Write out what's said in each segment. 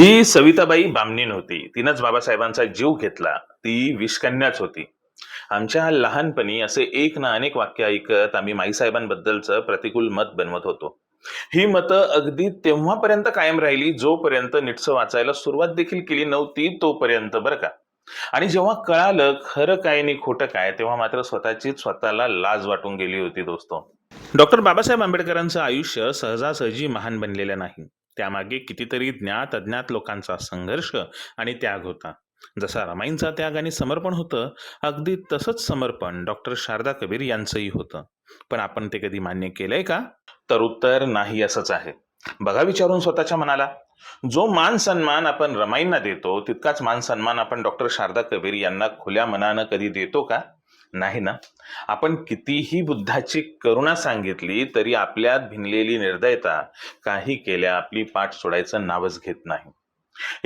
ही सविताबाई बामणीन होती तिनंच बाबासाहेबांचा जीव घेतला. ती विषकन्याच होती. आमच्या लहानपणी असे एक ना अनेक वाक्य ऐकत आम्ही माईसाहेबांबद्दलचं प्रतिकूल मत बनवत होतो. ही मतं अगदी तेव्हापर्यंत कायम राहिली जोपर्यंत निटसं वाचायला सुरुवात देखील केली नव्हती तोपर्यंत बरं का. आणि जेव्हा कळालं खरं काय आणि खोटं काय तेव्हा मात्र स्वतःची स्वतःला लाज वाटून गेली होती दोस्तो. डॉक्टर बाबासाहेब आंबेडकरांचं आयुष्य सहजासहजी महान बनलेलं नाही. त्यामागे कितीतरी ज्ञात अज्ञात लोकांचा संघर्ष आणि त्याग होता. जसा रमाईंचा त्याग आणि समर्पण होतं अगदी तसंच समर्पण डॉक्टर शारदा कबीर यांचंही होतं. पण आपण ते कधी मान्य केलंय का? तर उत्तर नाही असंच आहे. बघा विचारून स्वतःच्या मनाला. जो मान सन्मान आपण रमाईंना देतो तितकाच मान सन्मान आपण डॉक्टर शारदा कबीर यांना खुल्या मनानं कधी देतो का? नाही ना? आपण कितीही बुद्धाची करुणा सांगितली तरी आपल्यात भिनलेली निर्दयता काही केल्या आपली पाठ सोडायचं नावच घेत नाही.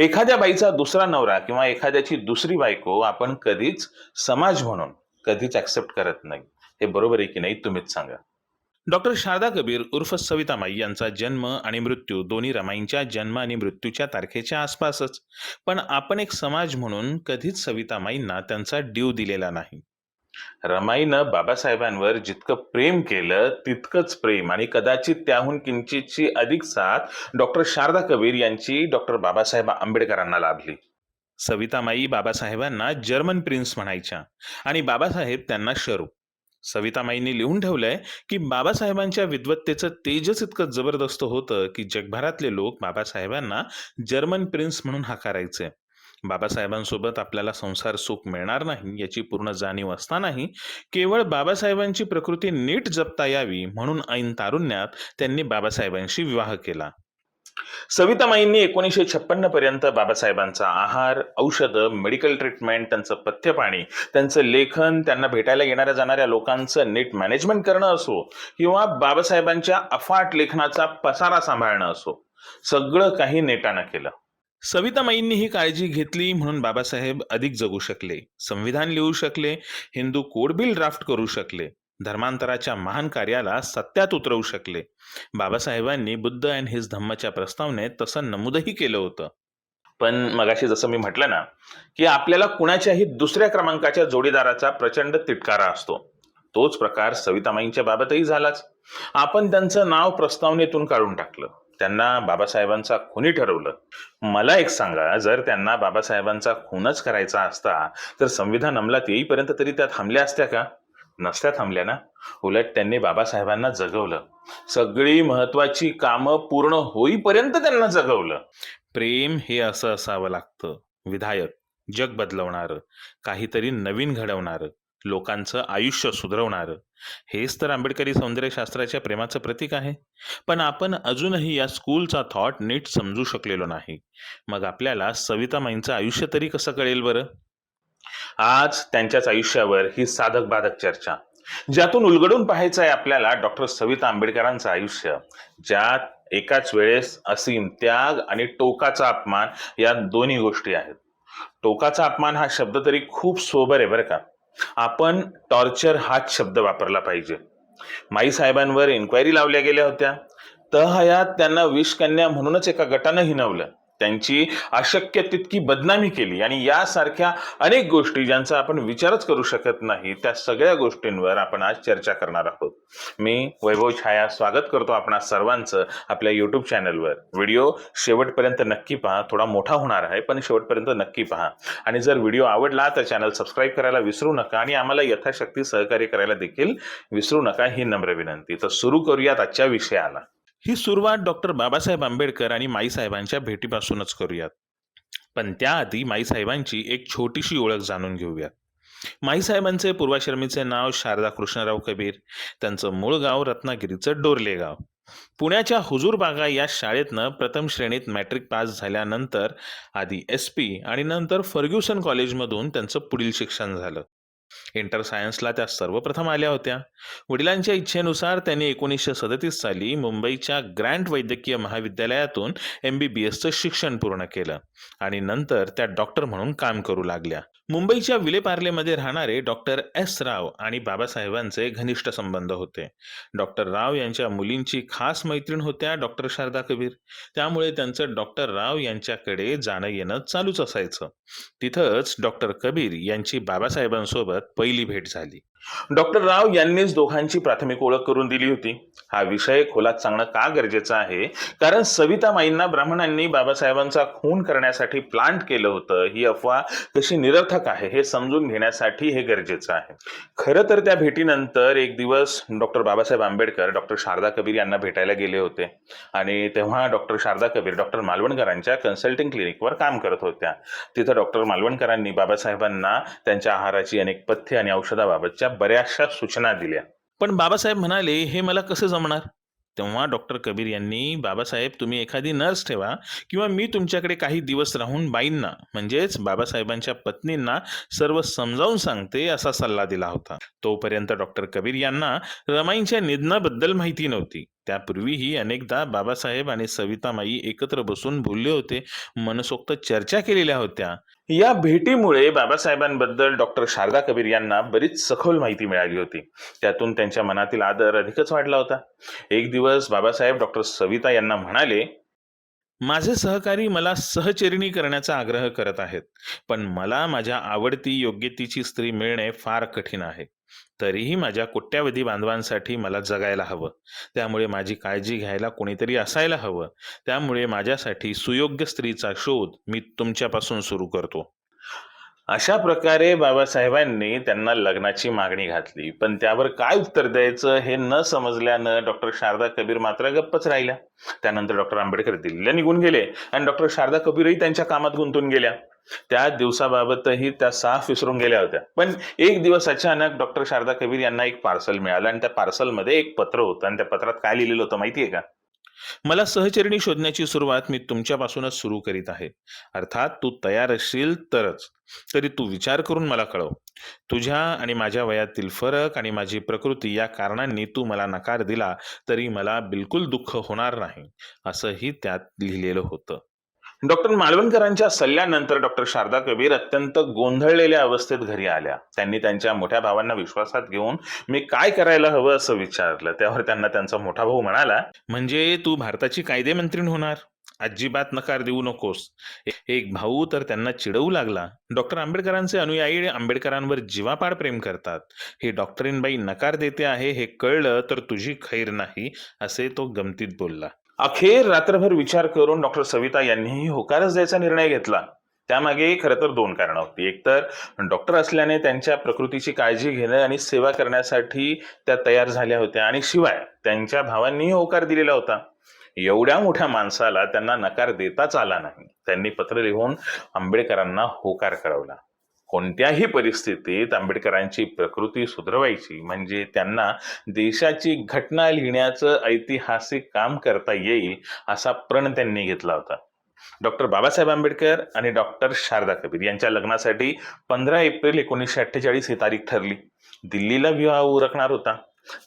एखाद्या बाईचा दुसरा नवरा किंवा एखाद्याची दुसरी बायको आपण कधीच समाज म्हणून कधीच ऍक्सेप्ट करत नाही. हे बरोबर आहे की नाही? तुम्हीच सांगा. डॉक्टर शारदा कबीर उर्फ सवितामाई यांचा जन्म आणि मृत्यू दोन्ही रमाईंच्या जन्म आणि मृत्यूच्या तारखेच्या आसपासच. पण आपण एक समाज म्हणून कधीच सवितामाईंना त्यांचा ड्यू दिलेला नाही. रमाईनं बाबासाहेबांवर जितकं प्रेम केलं तितकंच प्रेम. आणि कदाचित त्याहून किंचितची अधिक साथ डॉक्टर शारदा कबीर यांची डॉक्टर बाबासाहेब आंबेडकरांना लाभली. सवितामाई बाबासाहेबांना जर्मन प्रिन्स म्हणायच्या आणि बाबासाहेब त्यांना शरू. सवितामाईंनी लिहून ठेवलंय की बाबासाहेबांच्या विद्वत्तेचं तेजच इतकं जबरदस्त होतं की जगभरातले लोक बाबासाहेबांना जर्मन प्रिन्स म्हणून हाकारायचे. बाबासाहेबांसोबत आपल्याला संसार सुख मिळणार नाही याची पूर्ण जाणीव असतानाही केवळ बाबासाहेबांची प्रकृती नीट जपता यावी म्हणून ऐन तारुण्यात त्यांनी बाबासाहेबांशी विवाह केला. सवितामाईंनी एकोणीसशे छप्पन्न पर्यंत बाबासाहेबांचा आहार औषधं मेडिकल ट्रीटमेंट त्यांचं पथ्यपाणी त्यांचं लेखन त्यांना भेटायला येणाऱ्या जाणाऱ्या लोकांचं नीट मॅनेजमेंट करणं असो किंवा बाबासाहेबांच्या अफाट लेखनाचा पसारा सांभाळणं असो सगळं काही नेटानं केलं. सवितामाईंनी ही काळजी घेतली म्हणून बाबासाहेब अधिक जगू शकले. संविधान लिहू शकले हिंदू कोडबिल ड्राफ्ट करू शकले धर्मांतराच्या महान कार्याला सत्यात उतरवू शकले. बाबासाहेबांनी बुद्ध अँड हिज धम्मच्या प्रस्तावनेत तसं नमूदही केलं होतं. पण मगाशी जसं मी म्हटलं ना की आपल्याला कुणाच्याही दुसऱ्या क्रमांकाच्या जोडीदाराचा प्रचंड तिटकारा असतो. तोच प्रकार सवितामाईंच्या बाबतही झालाच. आपण त्यांचं नाव प्रस्तावनेतून काढून टाकलं. त्यांना बाबासाहेबांचा खुनी ठरवलं. मला एक सांगा जर त्यांना बाबासाहेबांचा खूनच करायचा असता तर संविधान अंमलात येईपर्यंत तरी त्या थांबल्या असत्या का? नसत्या थांबल्या ना? उलट त्यांनी बाबासाहेबांना जगवलं. सगळी महत्वाची कामं पूर्ण होईपर्यंत त्यांना जगवलं. प्रेम हे असं असावं लागतं. विधायक जग बदलवणारं काहीतरी नवीन घडवणारं. लोकांचं आयुष्य सुधरवणारं. हेच तर आंबेडकरी सौंदर्यशास्त्राच्या प्रेमाचं प्रतीक आहे. पण आपण अजूनही या स्कूलचा थॉट नीट समजू शकलेलो नाही. मग आपल्याला सवितामाईंचं आयुष्य तरी कसं कळेल बरं? आज त्यांच्याच आयुष्यावर ही साधक बाधक चर्चा. ज्यातून उलगडून पाहायचं आहे आपल्याला डॉक्टर सविता आंबेडकरांचं आयुष्य. ज्यात एकाच वेळेस असीम त्याग आणि टोकाचा अपमान या दोन्ही गोष्टी आहेत. टोकाचा अपमान हा शब्द तरी खूप सोबर आहे बरं का? आपण टॉर्चर हाच शब्द वापरला पाहिजे. माई साहेबांवर इन्क्वायरी लावल्या गेल्या होत्या. तहयात त्यांना विषकन्या म्हणूनच एका गटानं हिनवलं. त्यांची अशक्य तितकी बदनामी केली. आणि यासारख्या अनेक गोष्टी ज्यांचा आपण विचारच करू शकत नाही त्या सगळ्या गोष्टींवर आपण आज चर्चा करणार आहोत. मी वैभव छाया स्वागत करतो आपणा सर्वांचं आपल्या युट्यूब चॅनलवर व्हिडिओ शेवटपर्यंत नक्की पहा. थोडा मोठा होणार आहे पण शेवटपर्यंत नक्की पहा. आणि जर व्हिडिओ आवडला तर चॅनल सबस्क्राईब करायला विसरू नका आणि आम्हाला यथाशक्ती सहकार्य करायला देखील विसरू नका ही नम्र विनंती. तर सुरू करूयात आजच्या विषयाला. ही सुरुवात डॉक्टर बाबासाहेब आंबेडकर आणि माईसाहेबांच्या भेटीपासूनच करूयात. पण त्याआधी माईसाहेबांची एक छोटीशी ओळख जाणून घेऊयात. माईसाहेबांचे पूर्वाश्रमीचे नाव शारदा कृष्णराव कबीर त्यांचं मूळ गाव रत्नागिरीचं डोरले गाव पुण्याच्या हुजूरबागा या शाळेतनं प्रथम श्रेणीत मॅट्रिक पास झाल्यानंतर आधी एस पी आणि नंतर फर्ग्युसन कॉलेजमधून त्यांचं पुढील शिक्षण झालं. इंटर सायन्सला त्या सर्वप्रथम आल्या होत्या. वडिलांच्या इच्छेनुसार त्यांनी एकोणीसशे सदतीस साली मुंबईच्या ग्रँट वैद्यकीय महाविद्यालयातून एम बी बी एसचं शिक्षण पूर्ण केलं आणि नंतर त्या डॉक्टर म्हणून काम करू लागल्या. मुंबईच्या विलेपार्लेमध्ये राहणारे डॉक्टर एस राव आणि बाबासाहेबांचे घनिष्ठ संबंध होते. डॉक्टर राव यांच्या मुलींची खास मैत्रीण होत्या डॉक्टर शारदा कबीर. त्यामुळे त्यांचं डॉक्टर राव यांच्याकडे जाणं येणं चालूच असायचं. तिथंच डॉक्टर कबीर यांची बाबासाहेबांसोबत पहिली भेट झाली. डॉक्टर राव यांनीच दोघांची प्राथमिक ओळख करून दिली होती. हा विषय खोलात सांगणं का गरजेचं आहे? कारण सविता माईंना ब्राह्मणांनी बाबासाहेबांचा खून करण्यासाठी प्लांट केलं होतं. ही अफवा कशी निरर्थक आहे हे समजून घेण्यासाठी हे गरजेचं आहे. खरं तर त्या भेटीनंतर एक दिवस डॉक्टर बाबासाहेब आंबेडकर डॉक्टर शारदा कबीर यांना भेटायला गेले होते. आणि तेव्हा डॉक्टर शारदा कबीर डॉक्टर मालवणकरांच्या कन्सल्टिंग क्लिनिकवर काम करत होत्या. तिथं डॉक्टर मालवणकरांनी बाबासाहेबांना त्यांच्या आहाराची अनेक पथ्य आणि औषधाबाबतच्या बऱ्याचशा सूचना दिल्या. पण बाबासाहेब म्हणाले हे मला कसं जमणार? तेव्हा डॉक्टर कबीर यांनी बाबासाहेब तुम्ही एखादी नर्स ठेवा किंवा मी तुमच्याकडे काही दिवस राहून बाईंना म्हणजेच बाबासाहेबांच्या पत्नींना सर्व समजावून सांगते असा सल्ला दिला होता. तोपर्यंत डॉक्टर कबीर यांना रमाईंच्या निधनाबद्दल माहिती नव्हती. त्यापूर्वीही अनेकदा बाबासाहेब आणि सवितामाई एकत्र बसून बोलले होते मनसोक्त चर्चा केलेल्या होत्या. या भेटीमुळे बाबासाहेबांबद्दल डॉक्टर शारदा कबीर यांना बरीच सखोल माहिती मिळाली होती. त्यातून त्यांच्या मनातील आदर अधिकच वाढला होता. एक दिवस बाबासाहेब डॉक्टर सविता यांना म्हणाले माझे सहकारी मला सहचरिणी करण्याचा आग्रह करत आहेत पण मला माझ्या आवडती योग्यतेची स्त्री मिळणे फार कठीण आहे. तरीही माझ्या कोट्यावधी बांधवांसाठी मला जगायला हवं. त्यामुळे माझी काळजी घ्यायला कोणीतरी असायला हवं. त्यामुळे माझ्यासाठी सुयोग्य स्त्रीचा शोध मी तुमच्यापासून सुरू करतो. अशा प्रकारे बाबासाहेबांनी त्यांना लग्नाची मागणी घातली. पण त्यावर काय उत्तर द्यायचं हे न समजल्यानं डॉक्टर शारदा कबीर मात्र गप्पच राहिल्या. त्यानंतर डॉक्टर आंबेडकर दिल्लीला निघून गेले आणि डॉक्टर शारदा कबीरही त्यांच्या कामात गुंतून गेल्या. त्या दिवसाबाबतही त्या साफ विसरून गेल्या होत्या. पण एक दिवस अचानक डॉक्टर शारदा कबीर यांना एक पार्सल मिळालं आणि त्या पार्सलमध्ये एक पत्र होतं आणि त्या पत्रात काय लिहिलेलं होतं माहितीये का? मला सहचरणी शोधण्याची सुरुवात मी तुमच्यापासूनच सुरू करीत आहे. अर्थात तू तयार असशील तरच. तरी तू विचार करून मला कळव. तुझ्या आणि माझ्या वयातील फरक आणि माझी प्रकृती या कारणांनी तू मला नकार दिला तरी मला बिलकुल दुःख होणार नाही असंही त्यात लिहिलेलं होतं. डॉक्टर मालवणकरांच्या सल्ल्यानंतर डॉक्टर शारदा कबीर अत्यंत गोंधळलेल्या अवस्थेत घरी आल्या. त्यांनी त्यांच्या मोठ्या भावांना विश्वासात घेऊन मी काय करायला हवं? असं विचारलं. त्यावर त्यांना त्यांचा मोठा भाऊ म्हणाला म्हणजे तू भारताची कायदेमंत्रीण होणार. अजिबात नकार देऊ नकोस. एक भाऊ तर त्यांना चिडवू लागला. डॉक्टर आंबेडकरांचे अनुयायी आंबेडकरांवर जीवापाड प्रेम करतात. हे डॉक्टरीनबाई नकार देते आहे हे कळलं तर तुझी खैर नाही असे तो गमतीत बोलला. अखेर रात्रभर विचार करून डॉक्टर सविता यांनीही होकारच द्यायचा निर्णय घेतला. त्यामागे खरं तर दोन कारणं होती. एक तर डॉक्टर असल्याने त्यांच्या प्रकृतीची काळजी घेणं आणि सेवा करण्यासाठी त्या तयार झाल्या होत्या आणि शिवाय त्यांच्या भावांनीही होकार दिलेला होता. एवढ्या मोठ्या माणसाला त्यांना नकार देताच आला नाही. त्यांनी पत्र लिहून आंबेडकरांना होकार कळवला कोणत्याही परिस्थितीत आंबेडकरांची प्रकृती सुधरवायची म्हणजे त्यांना देशाची घटना लिहिण्याचं ऐतिहासिक काम करता येईल असा प्रण त्यांनी घेतला होता. डॉक्टर बाबासाहेब आंबेडकर आणि डॉक्टर शारदा कबीर यांच्या लग्नासाठी पंधरा एप्रिल एकोणीसशे अठ्ठेचाळीस ही तारीख ठरली. दिल्लीला विवाह उरकणार होता.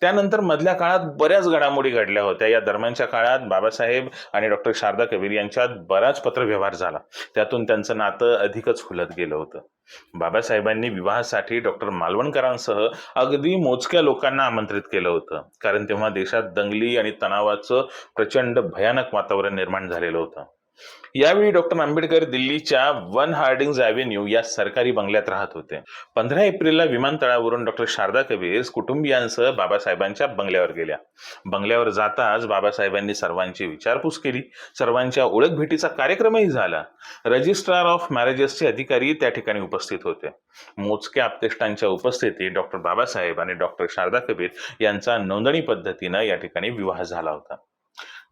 त्यानंतर मधल्या काळात बऱ्याच घडामोडी घडल्या होत्या. या दरम्यानच्या काळात बाबासाहेब आणि डॉक्टर शारदा कबीर यांच्यात बराच पत्रव्यवहार झाला. त्यातून त्यांचं नातं अधिकच खुलत गेलं होतं. बाबासाहेबांनी विवाहासाठी डॉक्टर मालवणकरांसह अगदी मोजक्या लोकांना आमंत्रित केलं होतं. कारण तेव्हा देशात दंगली आणि तणावाचं प्रचंड भयानक वातावरण निर्माण झालेलं होतं. यावेळी डॉक्टर आंबेडकर दिल्लीच्या वन हार्डिंग्ज अव्हेन्यू या सरकारी बंगल्यात राहत होते. पंधरा एप्रिलला विमानतळावरून डॉक्टर शारदा कबीर कुटुंबियांसह बाबासाहेबांच्या बंगल्यावर गेल्या. बंगल्यावर जाताच बाबासाहेबांनी सर्वांची विचारपूस केली. सर्वांच्या ओळख भेटीचा कार्यक्रमही झाला. रजिस्ट्रार ऑफ मॅरेजेसचे अधिकारी त्या ठिकाणी उपस्थित होते. मोजक्या आपतेष्टांच्या उपस्थितीत डॉक्टर बाबासाहेब आणि डॉक्टर शारदा कबीर यांचा नोंदणी पद्धतीनं या ठिकाणी विवाह झाला होता.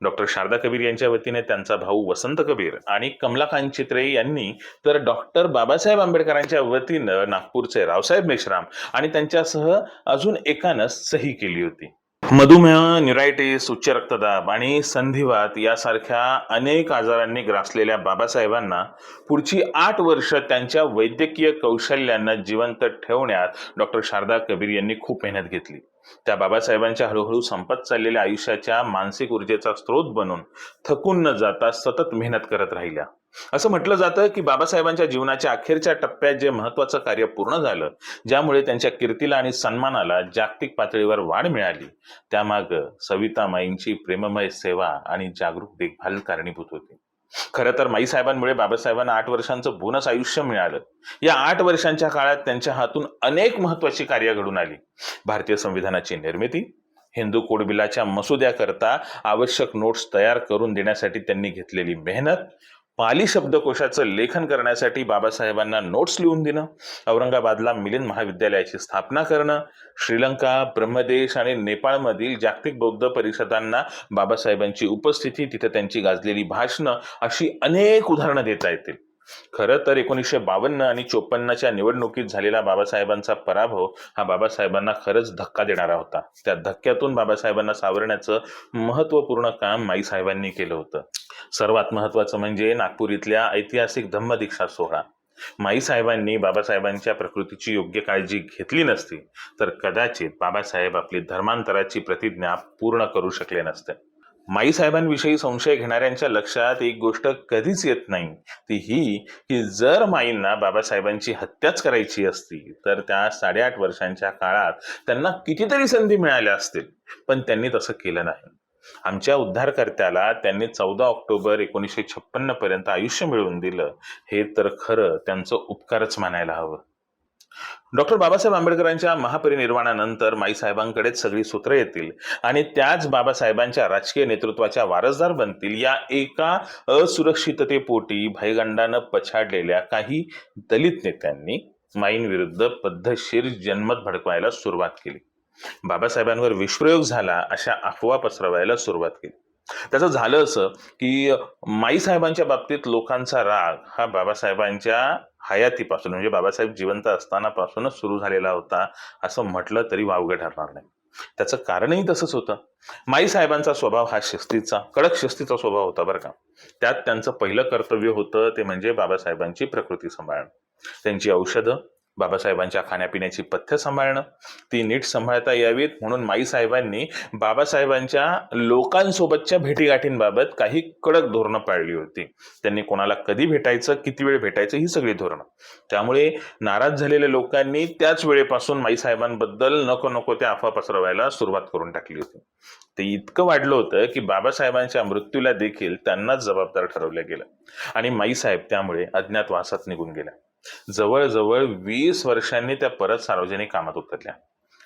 डॉक्टर शारदा कबीर यांच्या वतीने त्यांचा भाऊ वसंत कबीर आणि कमलाकांत चित्रे यांनी तर डॉक्टर बाबासाहेब आंबेडकरांच्या वतीनं नागपूरचे रावसाहेब मेश्राम आणि त्यांच्यासह अजून एकानं सही केली होती. मधुमेह न्युरायटिस उच्च रक्तदाब आणि संधिवात यासारख्या अनेक आजारांनी ग्रासलेल्या बाबासाहेबांना पुढची आठ वर्ष त्यांच्या वैद्यकीय कौशल्यांना जिवंत ठेवण्यात डॉक्टर शारदा कबीर यांनी खूप मेहनत घेतली. त्या बाबासाहेबांच्या हळूहळू संपत चाललेल्या आयुष्याच्या मानसिक ऊर्जेचा स्रोत बनून थकून न जाता सतत मेहनत करत राहिल्या. असं म्हटलं जातं की बाबासाहेबांच्या जीवनाच्या अखेरच्या टप्प्यात जे महत्वाचं कार्य पूर्ण झालं ज्यामुळे त्यांच्या कीर्तीला आणि सन्मानाला जागतिक पातळीवर वाढ मिळाली. त्यामाग सवितामाईंची प्रेममय सेवा आणि जागरूक देखभाल कारणीभूत होती. खरं तर माई साहेबांमुळे बाबासाहेबांना आठ वर्षांचं बोनस आयुष्य मिळालं. या आठ वर्षांच्या काळात त्यांच्या हातून अनेक महत्वाची कार्य घडून आली. भारतीय संविधानाची निर्मिती हिंदू कोड बिलाच्या मसुद्याकरता आवश्यक नोट्स तयार करून देण्यासाठी त्यांनी घेतलेली मेहनत पाली शब्दकोशाचं लेखन करण्यासाठी बाबासाहेबांना नोट्स लिहून देणं औरंगाबादला मिलिंद महाविद्यालयाची स्थापना करणं श्रीलंका ब्रह्मदेश आणि नेपाळमधील जागतिक बौद्ध परिषदांना बाबासाहेबांची उपस्थिती तिथे त्यांची गाजलेली भाषणं अशी अनेक उदाहरणं देता येतील. खरं तर एकोणीसशे बावन्न आणि चोपन्नच्या निवडणुकीत झालेला बाबासाहेबांचा पराभव हा बाबासाहेबांना खरंच धक्का देणारा होता. त्या धक्क्यातून बाबासाहेबांना सावरण्याचं महत्त्वपूर्ण काम माईसाहेबांनी केलं होतं. सर्वात महत्वाचं म्हणजे नागपूर इथल्या ऐतिहासिक धम्मदीक्षा सोहळा. माईसाहेबांनी बाबासाहेबांच्या प्रकृतीची योग्य काळजी घेतली नसती तर कदाचित बाबासाहेब आपली धर्मांतराची प्रतिज्ञा पूर्ण करू शकले नसते. माई साहेबांविषयी संशय घेणाऱ्यांच्या लक्षात एक गोष्ट कधीच येत नाही. ती ही की जर माईंना बाबासाहेबांची हत्याच करायची असती तर त्या साडेआठ वर्षांच्या काळात त्यांना कितीतरी संधी मिळाल्या असतील पण त्यांनी तसं केलं नाही. आमच्या उद्धारकर्त्याला त्यांनी चौदा ऑक्टोबर एकोणीसशे छप्पन्न पर्यंत आयुष्य मिळवून दिलं हे तर खरं त्यांचं उपकारच मानायला हवं. डॉक्टर बाबासाहेब आंबेडकरांच्या महापरिनिर्वाणानंतर माईसाहेबांकडेच सगळी सूत्र येतील आणि त्याच बाबासाहेबांच्या राजकीय नेतृत्वाच्या वारसदार बनतील या एका असुरक्षिततेपोटी भाईगंडानं पछाडलेल्या काही दलित नेत्यांनी माईंविरुद्ध पद्धतशीर जनमत भडकवायला सुरुवात केली. बाबासाहेबांवर विषप्रयोग झाला अशा अफवा पसरवायला सुरुवात केली. त्याचं झालं असं की माई साहेबांच्या बाबतीत लोकांचा राग हा बाबासाहेबांच्या हयातीपासून म्हणजे बाबासाहेब जिवंत असतानापासूनच सुरू झालेला होता असं म्हटलं तरी वावगं ठरणार नाही. त्याचं कारणही तसंच होतं. माई साहेबांचा स्वभाव हा शिस्तीचा कडक शिस्तीचा स्वभाव होता बरं का. त्यात त्यांचं पहिलं कर्तव्य होतं ते म्हणजे बाबासाहेबांची प्रकृती सांभाळणं. त्यांची औषधं बाबासाहेबांच्या खाण्यापिण्याची पथ्य सांभाळणं. ती नीट सांभाळता यावीत. म्हणून माई साहेबांनी बाबासाहेबांच्या लोकांसोबतच्या भेटीगाठींबाबत काही कडक धोरणं पाळली होती. त्यांनी कोणाला कधी भेटायचं किती वेळ भेटायचं ही सगळी धोरणं. त्यामुळे नाराज झालेल्या लोकांनी त्याच वेळेपासून माई साहेबांबद्दल नको नको त्या अफवा पसरवायला सुरुवात करून टाकली होती. ते इतकं वाढलं होतं की बाबासाहेबांच्या मृत्यूला देखील त्यांनाच जबाबदार ठरवलं गेलं. आणि माईसाहेब त्यामुळे अज्ञातवासात निघून गेल्या. जवळजवळ वीस वर्षांनी त्या परत सार्वजनिक कामात उतरल्या.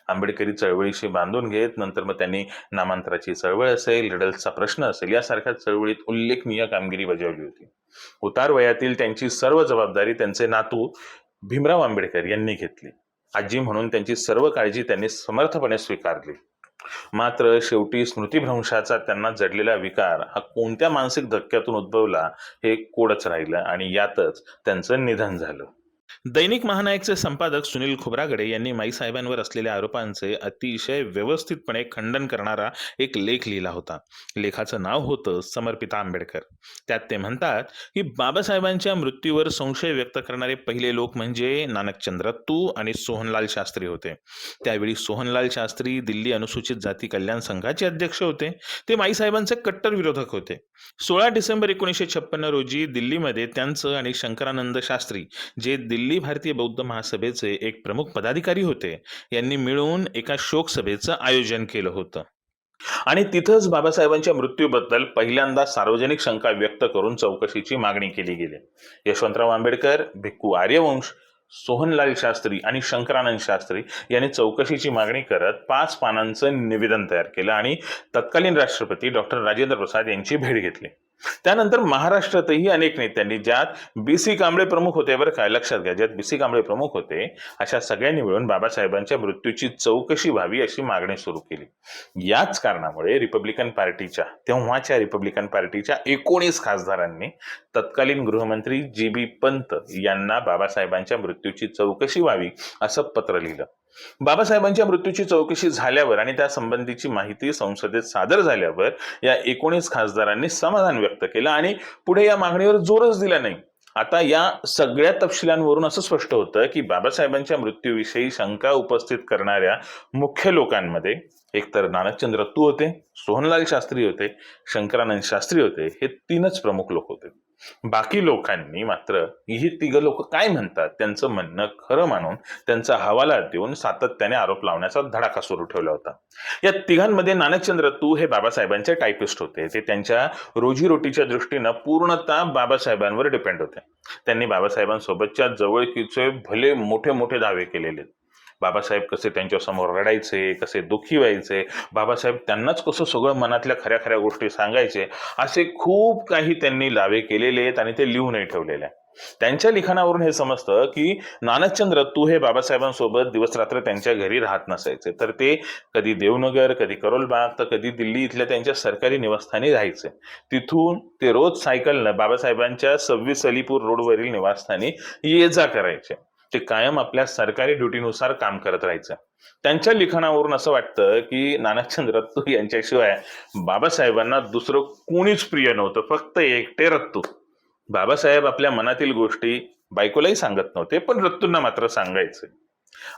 आंबेडकरी चळवळीशी बांधून घेत नंतर मग त्यांनी नामांतराची चळवळ असेल रिडल्सचा प्रश्न असेल यासारख्या चळवळीत उल्लेखनीय कामगिरी बजावली होती. उतार वयातील त्यांची सर्व जबाबदारी त्यांचे नातू भीमराव आंबेडकर यांनी घेतली. आजी म्हणून त्यांची सर्व काळजी त्यांनी समर्थपणे स्वीकारली. मात्र शेवटी स्मृतिभ्रंशाचा त्यांना जडलेला विकार हा कोणत्या मानसिक धक्क्यातून उद्भवला हे कोडच राहिलं आणि यातच त्यांचं निधन झालं. दैनिक महानायकचे संपादक सुनील खोब्रागडे यांनी माई साहेबांवर असलेल्या आरोपांचे अतिशय व्यवस्थितपणे खंडन करणारा एक लेख लिहिला होता. लेखाचं नाव होतं समर्पिता आंबेडकर. त्यात ते म्हणतात की बाबासाहेबांच्या मृत्यूवर संशय व्यक्त करणारे पहिले लोक म्हणजे नानकचंद्र तू आणि सोहनलाल शास्त्री होते. त्यावेळी सोहनलाल शास्त्री दिल्ली अनुसूचित जाती कल्याण संघाचे अध्यक्ष होते. ते माईसाहेबांचे कट्टर विरोधक होते. सोळा डिसेंबर एकोणीसशे छप्पन्न रोजी दिल्लीमध्ये त्यांचं आणि शंकरानंद शास्त्री जे दिल्ली भारतीय बौद्ध महासभेचे एक प्रमुख पदाधिकारी होते. यांनी मिळून एका शोक सभेचं आयोजन केलं होतं. आणि तिथंच बाबासाहेबांच्या मृत्यूबद्दल पहिल्यांदा सार्वजनिक शंका व्यक्त करून चौकशीची मागणी केली गेली. यशवंतराव आंबेडकर भिक्खू आर्यवंश सोहनलाल शास्त्री आणि शंकरानंद शास्त्री यांनी चौकशीची मागणी करत पाच पानांचं निवेदन तयार केलं आणि तत्कालीन राष्ट्रपती डॉक्टर राजेंद्र प्रसाद यांची भेट घेतली. त्यानंतर महाराष्ट्रातही अनेक नेत्यांनी ज्यात बी सी कांबळे प्रमुख होते बरं काय लक्षात घ्या ज्यात बी सी कांबळे प्रमुख होते अशा सगळ्यांनी मिळून बाबासाहेबांच्या मृत्यूची चौकशी व्हावी अशी मागणी सुरू केली. याच कारणामुळे रिपब्लिकन पार्टीच्या तेव्हाच्या रिपब्लिकन पार्टीच्या एकोणीस खासदारांनी तत्कालीन गृहमंत्री जी बी पंत यांना बाबासाहेबांच्या मृत्यूची चौकशी व्हावी असं पत्र लिहिलं. बाबासाहेबांच्या मृत्यूची चौकशी झाल्यावर आणि त्या संबंधीची माहिती संसदेत सादर झाल्यावर या एकोणीस खासदारांनी समाधान व्यक्त केलं आणि पुढे या मागणीवर जोरच दिला नाही. आता या सगळ्या तपशिलांवरून असं स्पष्ट होतं की बाबासाहेबांच्या मृत्यूविषयी शंका उपस्थित करणाऱ्या मुख्य लोकांमध्ये एकतर नानकचंद्र तू होते सोहनलाल शास्त्री होते शंकरानंद शास्त्री होते हे तीनच प्रमुख लोक होते. बाकी लोकांनी मात्र ही तिघं लोक काय म्हणतात त्यांचं म्हणणं खरं मानून त्यांचा हवाला देऊन सातत्याने आरोप लावण्याचा धडाका सुरू ठेवला होता. या तिघांमध्ये नानकचंद्र तू हे बाबासाहेबांचे टायपिस्ट होते. ते त्यांच्या रोजीरोटीच्या दृष्टीनं पूर्णतः बाबासाहेबांवर डिपेंड होते. त्यांनी बाबासाहेबांसोबतच्या जवळकीचे भले मोठे मोठे दावे केलेले. बाबासाहेब कसे त्यांच्यासमोर रडायचे कसे दुःखी व्हायचे बाबासाहेब त्यांनाच कसं सगळं मनातल्या खऱ्या खऱ्या गोष्टी सांगायचे असे खूप काही त्यांनी दावे केलेले आहेत आणि ते लिहूनही ठेवलेले आहे त्यांच्या लिखाणावरून हे समजतं की नानकचंद्र तू हे बाबासाहेबांसोबत दिवसरात्र त्यांच्या घरी राहत नसायचे. तर ते कधी देवनगर कधी करोलबाग तर कधी दिल्ली इथल्या त्यांच्या सरकारी निवासस्थानी राहायचे. तिथून ते रोज सायकलनं बाबासाहेबांच्या सव्वीस अलीपूर रोडवरील निवासस्थानी ये जा करायचे. ते कायम आपल्या सरकारी ड्युटीनुसार काम करत राहायचं. त्यांच्या लिखाणावरून असं वाटतं की नानाचंद रत्तू यांच्याशिवाय बाबासाहेबांना दुसरं कोणीच प्रिय नव्हतं फक्त एकटे रत्तू. बाबासाहेब आपल्या मनातील गोष्टी बायकोलाही सांगत नव्हते पण रत्तूंना मात्र सांगायचे.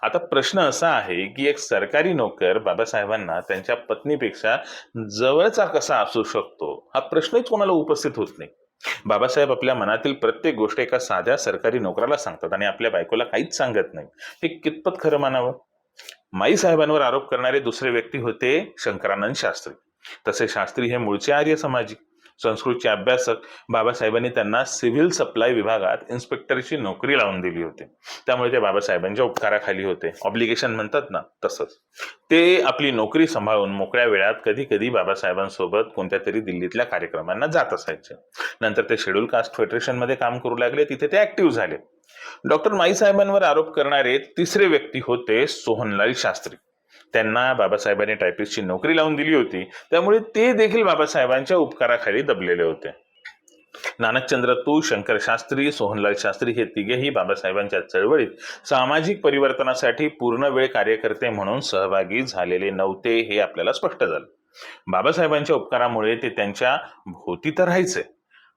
आता प्रश्न असा आहे की एक सरकारी नोकर बाबासाहेबांना त्यांच्या पत्नीपेक्षा जवळचा कसा असू शकतो? हा प्रश्नच कोणाला उपस्थित होत नाही. बाबासाहेब आपल्या मनातील प्रत्येक गोष्ट एका साध्या सरकारी नोकराला सांगतात आणि आपल्या बायकोला काहीच सांगत नाही. हे कितपत खरं मानावं? माई साहेबांवर आरोप करणारे दुसरे व्यक्ती होते शंकरानंद शास्त्री. तसे शास्त्री हे मूळचे आर्य समाजी संस्कृतचे अभ्यासक बाबासाहेबांनी त्यांना सिव्हिल सप्लाय विभागात इन्स्पेक्टरची नोकरी लावून दिली होती. त्यामुळे ते बाबासाहेबांच्या उपकाराखाली होते. ऑब्लिगेशन म्हणतात ना तसंच. ते आपली नोकरी सांभाळून मोकळ्या वेळात कधी कधी बाबासाहेबांसोबत कोणत्या तरी दिल्लीतल्या कार्यक्रमांना जात असायचे. नंतर ते शेड्यूल कास्ट फेडरेशनमध्ये काम करू लागले. तिथे ते ऍक्टिव्ह झाले. डॉक्टर माई साहेबांवर आरोप करणारे तिसरे व्यक्ती होते सोहनलाल शास्त्री. त्यांना बाबासाहेबांनी टायपिस्टची नोकरी लावून दिली होती. त्यामुळे ते देखील बाबासाहेबांच्या उपकाराखाली दबलेले होते. नानकचंद्र तू शंकर शास्त्री सोहनलाल शास्त्री हे तिघेही बाबासाहेबांच्या चळवळीत सामाजिक परिवर्तनासाठी पूर्ण वेळ कार्यकर्ते म्हणून सहभागी झालेले नव्हते हे आपल्याला स्पष्ट झालं. बाबासाहेबांच्या उपकारामुळे ते त्यांच्या भोवती तर राहायचे.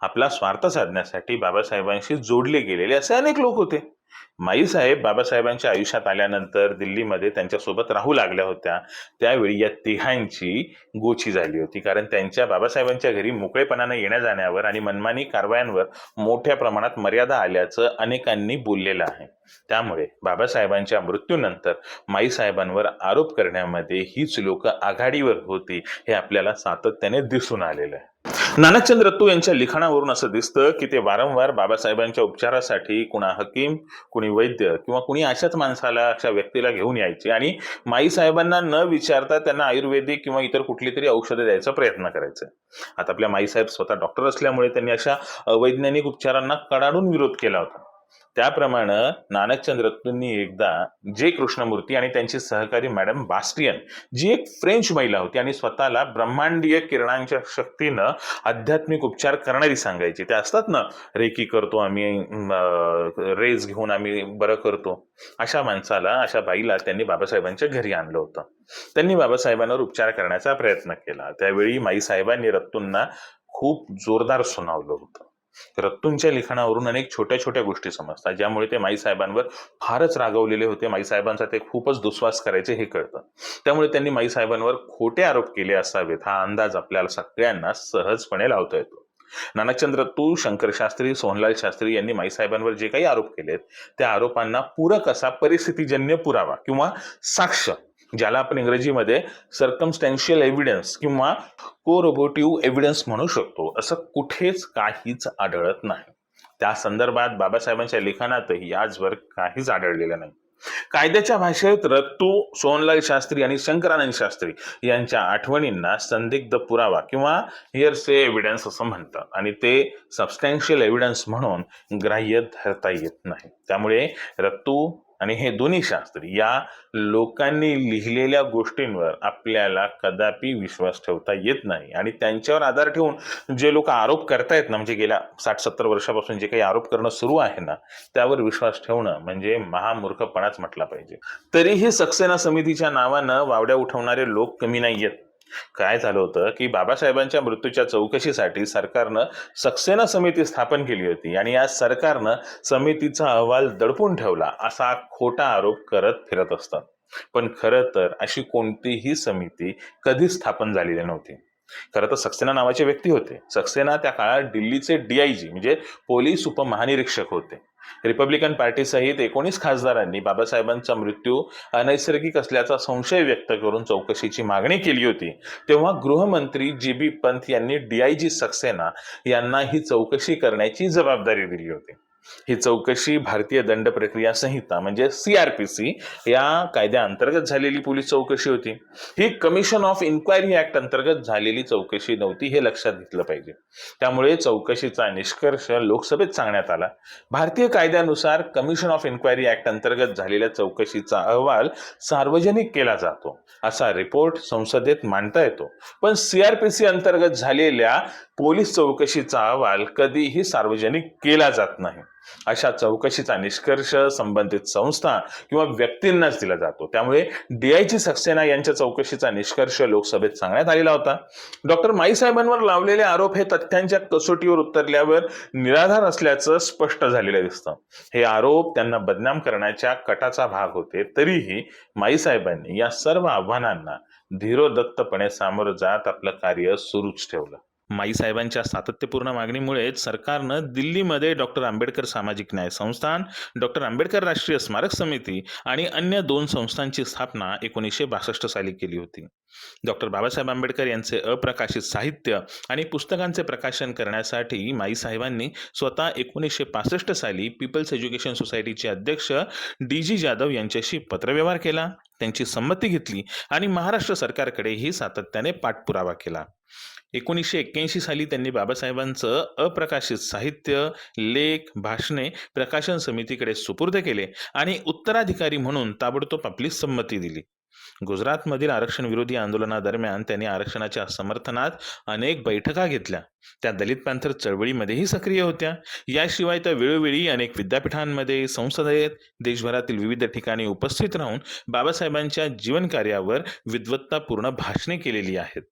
आपला स्वार्थ साधण्यासाठी बाबासाहेबांशी जोडले गेलेले असे अनेक लोक होते. माईसाहेब बाबासाहेबांच्या आयुष्यात आल्यानंतर दिल्लीमध्ये त्यांच्यासोबत राहू लागल्या होत्या. त्यावेळी या तिघांची गोची झाली होती. कारण त्यांच्या बाबासाहेबांच्या घरी मोकळेपणाने येण्या जाण्यावर आणि मनमानी कारवायांवर मोठ्या प्रमाणात मर्यादा आल्याचं अनेकांनी बोललेलं आहे. त्यामुळे बाबासाहेबांच्या मृत्यूनंतर माईसाहेबांवर आरोप करण्यामध्ये हीच लोक आघाडीवर होती हे आपल्याला सातत्याने दिसून आलेलं आहे. नानकचंद रत्तू यांच्या लिखाणावरून असं दिसतं की ते वारंवार बाबासाहेबांच्या उपचारासाठी कुणा हकीम कुणी वैद्य किंवा कुणी अशाच माणसाला अशा व्यक्तीला घेऊन यायचे आणि माई साहेबांना न विचारता त्यांना आयुर्वेदिक किंवा इतर कुठली तरी औषधं द्यायचा प्रयत्न करायचे. आता आपल्या माईसाहेब स्वतः डॉक्टर असल्यामुळे त्यांनी अशा अवैज्ञानिक उपचारांना कडाडून विरोध केला होता. त्याप्रमाणे नानकचंद्रतूंनी एकदा जे कृष्णमूर्ती आणि त्यांची सहकारी मॅडम बास्टियन जी एक फ्रेंच महिला होती आणि स्वतःला ब्रह्मांडीय किरणांच्या शक्तीनं आध्यात्मिक उपचार करणारी सांगायची. ते असतात ना रेकी करतो आम्ही रेज घेऊन आम्ही बरं करतो. अशा माणसाला अशा बाईला त्यांनी बाबासाहेबांच्या घरी आणलं होतं. त्यांनी बाबासाहेबांवर उपचार करण्याचा प्रयत्न केला. त्यावेळी माईसाहेबांनी रत्तूंना खूप जोरदार सुनावलं होतं. रत्तूंच्या लिखाणावरून अनेक छोट्या छोट्या गोष्टी समजतात ज्यामुळे ते माईसाहेबांवर फारच रागवलेले होते. माईसाहेबांचा ते खूपच दुस्वास करायचे हे कळतं. त्यामुळे त्यांनी माईसाहेबांवर खोटे आरोप केले असावेत. हा अंदाज आपल्याला सगळ्यांना सहजपणे लावता येतो. नानकचंद्र तू शंकर शास्त्री सोहनलाल शास्त्री यांनी माईसाहेबांवर जे काही आरोप केलेत त्या आरोपांना पूरक असा परिस्थितीजन्य पुरावा किंवा साक्ष ज्याला आपण इंग्रजीमध्ये सर्कमस्टॅन्शियल एव्हिडन्स किंवा कोरोबोटिव्ह एव्हिडन्स म्हणू शकतो. असं कुठेच काहीच आढळत नाही. त्या संदर्भात बाबासाहेबांच्या लिखाणातही आजवर काहीच आढळलेलं नाही. कायद्याच्या भाषेत रत्तू सोनलाल शास्त्री आणि शंकरानंद शास्त्री यांच्या आठवणींना संदिग्ध पुरावा किंवा हिअरसे एव्हिडन्स असं म्हणतात. आणि ते सबस्टॅन्शियल एव्हिडन्स म्हणून ग्राह्य धरता येत नाही. त्यामुळे रत्तू आणि हे दोन्ही शास्त्र या लोकांनी लिहिलेल्या गोष्टींवर आपल्याला कदापि विश्वास ठेवता येत नाही. आणि त्यांच्यावर आधार ठेवून जे लोक आरोप करतायत ना म्हणजे गेल्या साठ सत्तर वर्षापासून जे काही आरोप करणं सुरू आहे ना त्यावर विश्वास ठेवणं म्हणजे महामूर्खपणाच म्हटला पाहिजे. तरीही सक्सेना समितीच्या नावानं वावड्या उठवणारे लोक कमी नाही आहेत काय झालं होतं की बाबासाहेबांच्या मृत्यूच्या चौकशीसाठी सरकारनं सक्सेना समिती स्थापन केली होती आणि या सरकारनं समितीचा अहवाल दडपून ठेवला असा खोटा आरोप करत फिरत असतात. पण खरं तर अशी कोणतीही समिती कधीच स्थापन झालेली नव्हती. खरं तर सक्सेना नावाचे व्यक्ती होते. सक्सेना त्या काळात दिल्लीचे डीआयजी म्हणजे पोलीस उपमहानिरीक्षक होते. रिपब्लिकन पार्टीसहित एकोणीस खासदारांनी बाबासाहेबांचा मृत्यू अनैसर्गिक असल्याचा संशय व्यक्त करून चौकशीची मागणी केली होती. तेव्हा गृहमंत्री जी बी पंत यांनी डीआयजी सक्सेना यांना ही चौकशी करण्याची जबाबदारी दिली होती. ही चौकशी भारतीय दंड प्रक्रिया संहिता म्हणजे सीआरपीसी या कायद्याअंतर्गत झालेली पोलीस चौकशी होती. ही कमिशन ऑफ इन्क्वायरी ऍक्ट अंतर्गत झालेली चौकशी नव्हती हे लक्षात घेतलं पाहिजे. त्यामुळे चौकशीचा निष्कर्ष लोकसभेत सांगण्यात आला. भारतीय कायद्यानुसार कमिशन ऑफ इन्क्वायरी ऍक्ट अंतर्गत झालेल्या चौकशीचा अहवाल सार्वजनिक केला जातो असा रिपोर्ट संसदेत मांडता येतो. पण सीआरपीसी अंतर्गत झालेल्या पोलीस चौकशीचा अहवाल कधीही सार्वजनिक केला जात नाही. अशा चौकशीचा निष्कर्ष संबंधित संस्था किंवा व्यक्तींनाच दिला जातो. त्यामुळे डीआयजी सक्सेना यांच्या चौकशीचा निष्कर्ष लोकसभेत सांगण्यात आलेला होता. डॉक्टर माई साहेबांवर लावलेले आरोप हे तथ्यांच्या कसोटीवर उतरल्यावर निराधार असल्याचं स्पष्ट झालेलं दिसतं. हे आरोप त्यांना बदनाम करण्याच्या कटाचा भाग होते. तरीही माई साहेबांनी या सर्व आव्हानांना धीरोदत्तपणे सामोरं जात आपलं कार्य सुरूच ठेवलं. माई साहेबांच्या सातत्यपूर्ण मागणीमुळेच सरकारनं दिल्लीमध्ये डॉक्टर आंबेडकर सामाजिक न्याय संस्थान डॉक्टर आंबेडकर राष्ट्रीय स्मारक समिती आणि अन्य दोन संस्थांची स्थापना एकोणीसशे बासष्ट साली केली होती. डॉक्टर बाबासाहेब आंबेडकर यांचे अप्रकाशित साहित्य आणि पुस्तकांचे प्रकाशन करण्यासाठी माई साहेबांनी स्वतः एकोणीसशे पासष्ट साली पीपल्स एज्युकेशन सोसायटीचे अध्यक्ष डी जी जाधव यांच्याशी पत्रव्यवहार केला त्यांची संमती घेतली आणि महाराष्ट्र सरकारकडेही सातत्याने पाठपुरावा केला. एकोणीसशे एक्क्याऐंशी साली त्यांनी बाबासाहेबांचं अप्रकाशित साहित्य लेख भाषणे प्रकाशन समितीकडे सुपूर्द केले आणि उत्तराधिकारी म्हणून ताबडतोब आपली संमती दिली. गुजरातमधील आरक्षण विरोधी आंदोलनादरम्यान त्यांनी आरक्षणाच्या समर्थनात अनेक बैठका घेतल्या. त्या दलित पॅंथर चळवळीमध्येही सक्रिय होत्या. याशिवाय त्या वेळोवेळी अनेक विद्यापीठांमध्ये संसदेत देशभरातील विविध ठिकाणी उपस्थित राहून बाबासाहेबांच्या जीवनकार्यावर विद्वत्तापूर्ण भाषणे केलेली आहेत.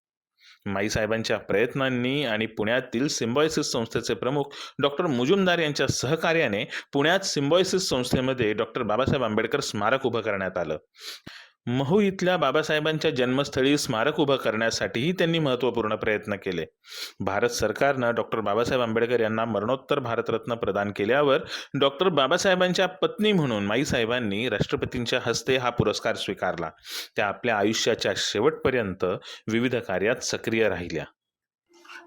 माई साहेबांच्या प्रयत्नांनी आणि पुण्यातील सिम्बॉयसिस संस्थेचे प्रमुख डॉक्टर मुजुमदार यांच्या सहकार्याने पुण्यात सिम्बॉयसिस संस्थेमध्ये डॉक्टर बाबासाहेब आंबेडकर स्मारक उभं करण्यात आलं. महू इथल्या बाबासाहेबांच्या जन्मस्थळी स्मारक उभं करण्यासाठीही त्यांनी महत्त्वपूर्ण प्रयत्न केले. भारत सरकारनं डॉक्टर बाबासाहेब आंबेडकर यांना मरणोत्तर भारतरत्न प्रदान केल्यावर डॉक्टर बाबासाहेबांच्या पत्नी म्हणून माईसाहेबांनी राष्ट्रपतींच्या हस्ते हा पुरस्कार स्वीकारला. त्या आपल्या आयुष्याच्या शेवटपर्यंत विविध कार्यात सक्रिय राहिल्या.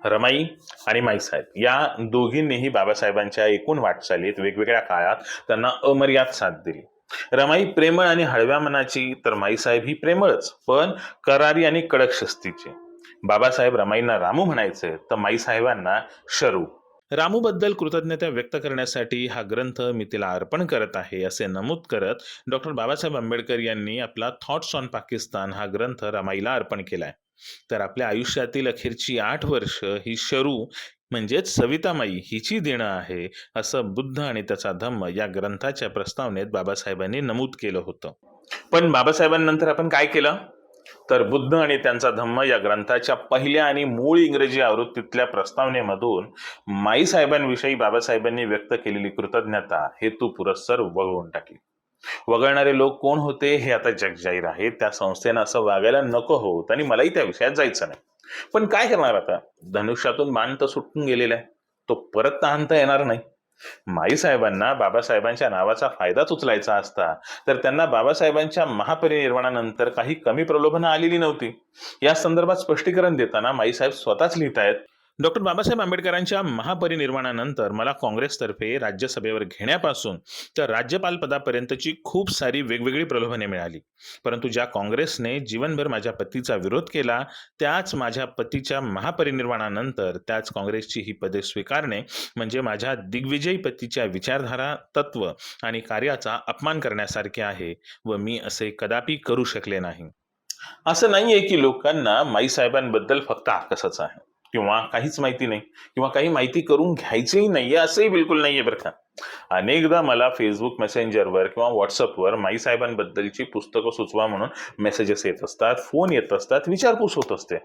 रमाई आणि माईसाहेब या दोघींनीही बाबासाहेबांच्या एकूण वाटचालीत वेगवेगळ्या काळात त्यांना अमर्याद साथ दिली. रमाई प्रेमळ आणि हळव्या मनाची तर माईसाहेब ही प्रेमळच पण करारी आणि कडक शस्तीची. बाबासाहेब रमाईंना रामू म्हणायचे तर माईसाहेबांना शरू. रामूबद्दल कृतज्ञता व्यक्त करण्यासाठी हा ग्रंथ मी तिला अर्पण करत आहे असे नमूद करत डॉक्टर बाबासाहेब आंबेडकर यांनी आपला थॉट्स ऑन पाकिस्तान हा ग्रंथ रमाईला अर्पण केलाय. तर आपल्या आयुष्यातील अखेरची आठ वर्ष ही शरू म्हणजेच सवितामाई हिची देणं आहे असं बुद्ध आणि त्याचा धम्म या ग्रंथाच्या प्रस्तावनेत बाबासाहेबांनी नमूद केलं होतं. पण बाबासाहेबांनंतर आपण काय केलं? तर बुद्ध आणि त्यांचा धम्म या ग्रंथाच्या पहिल्या आणि मूळ इंग्रजी आवृत्तीतल्या प्रस्तावनेमधून माई साहेबांविषयी बाबासाहेबांनी व्यक्त केलेली कृतज्ञता हेतू पुरस्सर वगळून टाकली. वगळणारे लोक कोण होते हे आता जगजाहीर आहे त्या संस्थेनं असं वागायला नको होत आणि मलाही त्या विषयात जायचं नाही. पण काय करणार आता? धनुष्यातून मान तर सुटून गेलेला आहे. तो परत तर आणता येणार नाही. माई साहेबांना बाबासाहेबांच्या नावाचा फायदाच उचलायचा असता तर त्यांना बाबासाहेबांच्या महापरिनिर्वाणानंतर काही कमी प्रलोभनं आलेली नव्हती. या संदर्भात स्पष्टीकरण देताना माईसाहेब स्वतःच लिहितायत डॉक्टर बाबासाहेब आंबेडकरांच्या महापरिनिर्वाणानंतर मला काँग्रेसतर्फे राज्यसभेवर घेण्यापासून तर राज्यपाल पदापर्यंतची खूप सारी वेगवेगळी प्रलोभने मिळाली. परंतु ज्या काँग्रेसने जीवनभर माझ्या पतीचा विरोध केला त्याच माझ्या पतीच्या महापरिनिर्वाणानंतर त्याच काँग्रेसची ही पदे स्वीकारणे म्हणजे माझ्या दिग्विजयी पतीच्या विचारधारा तत्व आणि कार्याचा अपमान करण्यासारखे आहे व मी असे कदापि करू शकले नाही. असं नाहीये की लोकांना माई साहेबांबद्दल फक्त आकसच आहे. किंवा काहीच माहिती नाही किंवा काही माहिती करून घ्यायचीही नाहीये असंही बिलकुल नाहीये बरं का. अनेकदा मला फेसबुक मेसेंजरवर किंवा व्हॉट्सअपवर माई साहेबांबद्दलची पुस्तकं सुचवा म्हणून मेसेजेस येत असतात फोन येत असतात विचारपूस होत असते.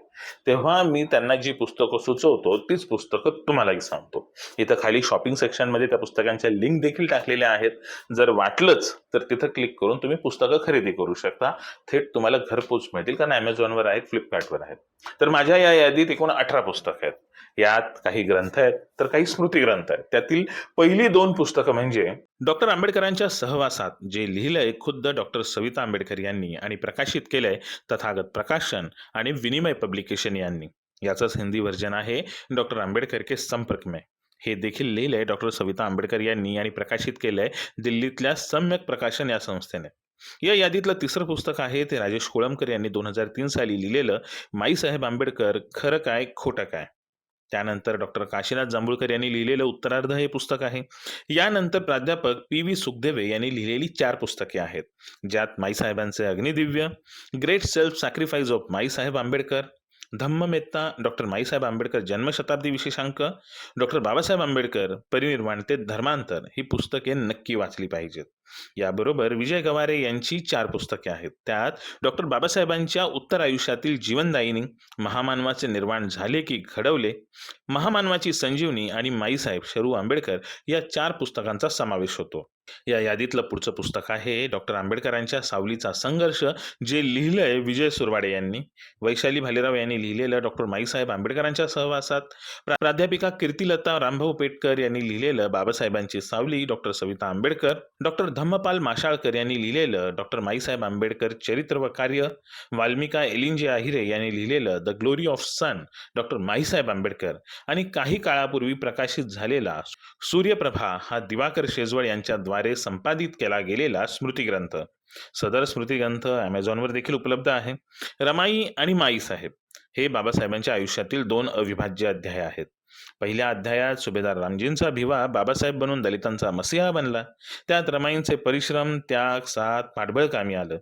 तेव्हा मी त्यांना जी पुस्तकं सुचवतो तीच पुस्तकं तुम्हालाही सांगतो. इथं खाली शॉपिंग सेक्शनमध्ये त्या पुस्तकांच्या लिंक देखील टाकलेल्या आहेत. जर वाटलंच तर तिथं क्लिक करून तुम्ही पुस्तकं खरेदी करू शकता. थेट तुम्हाला घरपोच मिळतील कारण ॲमेझॉनवर आहेत फ्लिपकार्टवर आहेत. तर माझ्या या यादीत एकूण अठरा पुस्तकं आहेत. यात काही ग्रंथ आहेत तर काही स्मृती ग्रंथ आहेत. त्यातील पहिली दोन पुस्तकं म्हणजे डॉक्टर आंबेडकरांच्या सहवासात जे लिहिलंय खुद्द डॉक्टर सविता आंबेडकर यांनी आणि प्रकाशित केलंय तथागत प्रकाशन आणि विनिमय पब्लिकेशन यांनी. याचंच हिंदी व्हर्जन आहे डॉक्टर आंबेडकर के संपर्क में. हे देखील लिहिलंय डॉक्टर सविता आंबेडकर यांनी आणि प्रकाशित केलंय दिल्लीतल्या सम्यक प्रकाशन या संस्थेने. या यादीतलं तिसरं पुस्तक आहे ते राजेश कोळंबकर यांनी दोन हजार तीन साली लिहिलेलं माईसाहेब आंबेडकर खरं काय खोटं काय? त्यानंतर डॉक्टर काशीनाथ जांभूळकर यांनी लिहिलेलं उत्तरार्ध हे पुस्तक आहे. यानंतर प्राध्यापक पी. व्ही. सुखदेवे यांनी लिहिलेली चार पुस्तके आहेत. ज्यात माईसाहेबांचे अग्निदिव्य great self sacrifice of Maisaheb Ambedkar धम्ममेत्ता doctor Maisaheb Ambedkar जन्मशताब्दी विशेषांक डॉक्टर बाबासाहेब आंबेडकर परिनिर्वाण ते धर्मांतर ही पुस्तके नक्की वाचली पाहिजेत. याबरोबर विजय गवारे यांची चार पुस्तके आहेत. त्यात डॉक्टर बाबासाहेबांच्या उत्तर आयुष्यातील जीवनदायिनी महामानवाचे निर्माण झाले की घडवले महामानवाची संजीवनी आणि माईसाहेब शरू आंबेडकर या चार पुस्तकांचा समावेश होतो. या यादीतलं पुढचं पुस्तक आहे. डॉक्टर आंबेडकरांच्या सावलीचा संघर्ष जे लिहिलंय विजय सुरवाडे यांनी. वैशाली भालेराव यांनी लिहिलेलं डॉक्टर माईसाहेब आंबेडकरांच्या सहवासात. प्राध्यापिका कीर्तिलता रामभाऊ पेटकर यांनी लिहिलेलं बाबासाहेबांची सावली डॉक्टर सविता आंबेडकर. डॉक्टर धम्मपाल माशाळकर यांनी लिहिलेलं डॉक्टर माईसाहेब आंबेडकर चरित्र व कार्य. वाल्मिका एलिंजे आहिरे यांनी लिहिलेलं the glory of sun doctor Maisaheb Ambedkar. आणि काही काळापूर्वी प्रकाशित झालेला सूर्यप्रभा हा दिवाकर शेजवळ द्वारे संपादित केला गेलेला स्मृतिग्रंथ. सदर स्मृतिग्रंथ ॲमेझॉनवर देखील उपलब्ध आहे. रमाई आणि माई साहेब हे बाबासाहेबांच्या आयुष्यातील दोन अविभाज्य अध्याय आहेत. पहिल्या अध्यायात सुभेदार रामजींचा भिवा बाबासाहेब बनून दलितांचा मसिहा बनला. त्यात रमाईंचे परिश्रम त्याग साथ पाठबळ कामी आलं.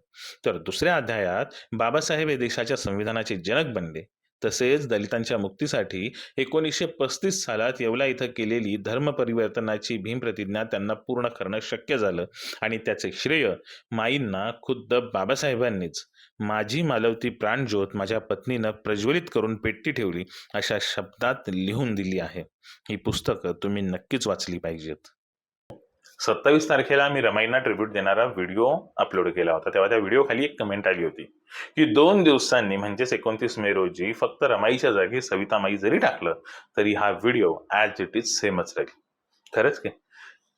तर दुसऱ्या अध्यायात बाबासाहेब हे देशाच्या संविधानाचे जनक बनले. तसेच दलितांच्या मुक्तीसाठी एकोणीसशे पस्तीस सालात येवला इथं केलेली धर्मपरिवर्तनाची भीमप्रतिज्ञा त्यांना पूर्ण करणं शक्य झालं आणि त्याचे श्रेय माईंना खुद्द बाबासाहेबांनीच. माझी मालवती प्राणज्योत माझ्या पत्नीनं प्रज्वलित करून पेट्टी ठेवली अशा शब्दात लिहून दिली आहे. ही पुस्तकं तुम्ही नक्कीच वाचली पाहिजेत. सत्तावीस तारखेला मी रमाईंना ट्रिब्यूट देणारा व्हिडिओ अपलोड केला होता. तेव्हा त्या व्हिडिओ खाली एक कमेंट आली होती की दोन दिवसांनी म्हणजेच एकोणतीस मे रोजी फक्त रमाईच्या जागी सविता माई जरी टाकलं तरी हा व्हिडिओ ॲज इट इज सेमच राहील. खरंच की?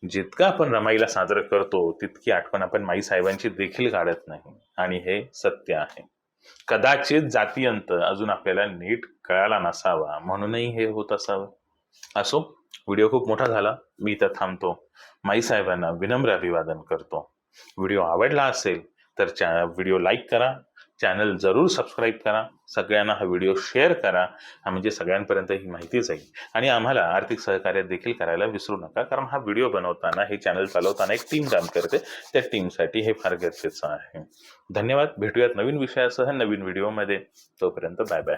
जितकं आपण रमाईला साजरं करतो तितकी आठवण आपण माई साहेबांची देखील काढत नाही. आणि हे सत्य आहे. कदाचित जातीयंत अजून आपल्याला नीट कळाला नसावा म्हणूनही हे होत असावं. असो व्हिडिओ खूप मोठा झाला. मी इथं थांबतो. माई साहेबांना विनम्र अभिवादन करतो. व्हिडिओ आवडला असेल तर चॅ व्हिडिओ लाईक करा. चॅनल जरूर सबस्क्राईब करा. सगळ्यांना हा व्हिडिओ शेअर करा. हा म्हणजे सगळ्यांपर्यंत ही माहिती जाईल. आणि आम्हाला आर्थिक सहकार्य देखील करायला विसरू नका. कारण हा व्हिडिओ बनवताना हे चॅनल चालवताना एक टीम काम करते. त्या टीमसाठी हे फार गरजेचं आहे. धन्यवाद. भेटूयात नवीन विषयासह नवीन व्हिडिओमध्ये. तोपर्यंत बाय बाय.